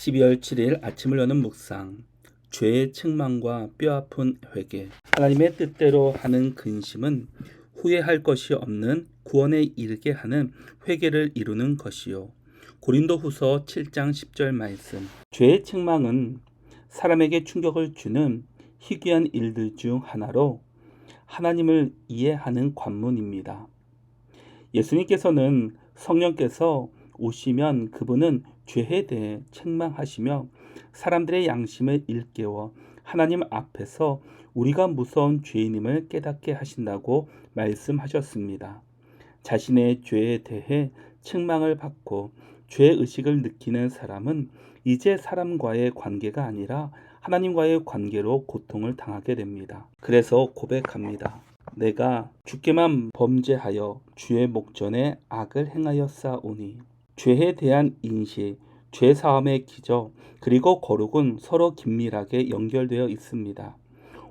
12월 7일 아침을 여는 묵상 죄의 책망과 뼈아픈 회개. 하나님의 뜻대로 하는 근심은 후회할 것이 없는 구원에 이르게 하는 회개를 이루는 것이요. 고린도후서 7장 10절 말씀. 죄의 책망은 사람에게 충격을 주는 희귀한 일들 중 하나로 하나님을 이해하는 관문입니다. 예수님께서는 성령께서 오시면 그분은 죄에 대해 책망하시며 사람들의 양심을 일깨워 하나님 앞에서 우리가 무서운 죄인임을 깨닫게 하신다고 말씀하셨습니다. 자신의 죄에 대해 책망을 받고 죄 의식을 느끼는 사람은 이제 사람과의 관계가 아니라 하나님과의 관계로 고통을 당하게 됩니다. 그래서 고백합니다. 내가 주께만 범죄하여 주의 목전에 악을 행하였사오니 죄에 대한 인식, 죄 사함의 기적, 그리고 거룩은 서로 긴밀하게 연결되어 있습니다.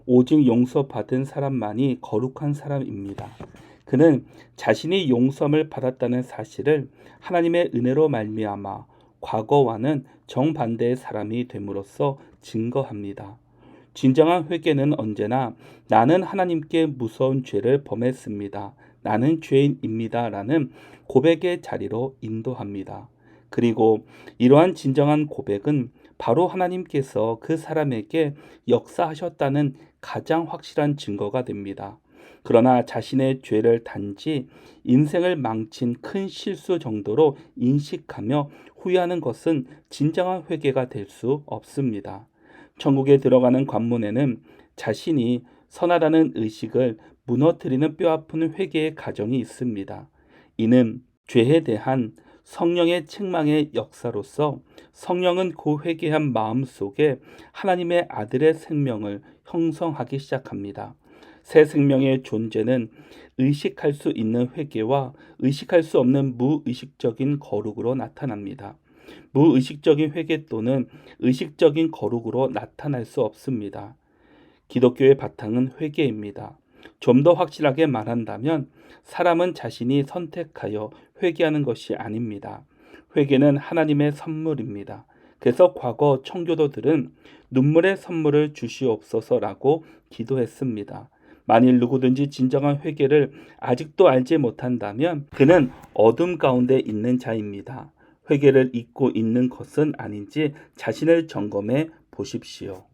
오직 용서받은 사람만이 거룩한 사람입니다. 그는 자신이 용서함을 받았다는 사실을 하나님의 은혜로 말미암아 과거와는 정반대의 사람이 됨으로써 증거합니다. 진정한 회개는 언제나 나는 하나님께 무서운 죄를 범했습니다. 나는 죄인입니다. 라는 고백의 자리로 인도합니다. 그리고 이러한 진정한 고백은 바로 하나님께서 그 사람에게 역사하셨다는 가장 확실한 증거가 됩니다. 그러나 자신의 죄를 단지 인생을 망친 큰 실수 정도로 인식하며 후회하는 것은 진정한 회개가 될 수 없습니다. 천국에 들어가는 관문에는 자신이 선하다는 의식을 무너뜨리는 뼈아픈 회개의 가정이 있습니다. 이는 죄에 대한 성령의 책망의 역사로서 성령은 그 회개한 마음 속에 하나님의 아들의 생명을 형성하기 시작합니다. 새 생명의 존재는 의식할 수 있는 회개와 의식할 수 없는 무의식적인 거룩으로 나타납니다. 무의식적인 회개 또는 의식적인 거룩으로 나타날 수 없습니다. 기독교의 바탕은 회개입니다. 좀 더 확실하게 말한다면 사람은 자신이 선택하여 회개하는 것이 아닙니다. 회개는 하나님의 선물입니다. 그래서 과거 청교도들은 눈물의 선물을 주시옵소서라고 기도했습니다. 만일 누구든지 진정한 회개를 아직도 알지 못한다면 그는 어둠 가운데 있는 자입니다. 회개를 잊고 있는 것은 아닌지 자신을 점검해 보십시오.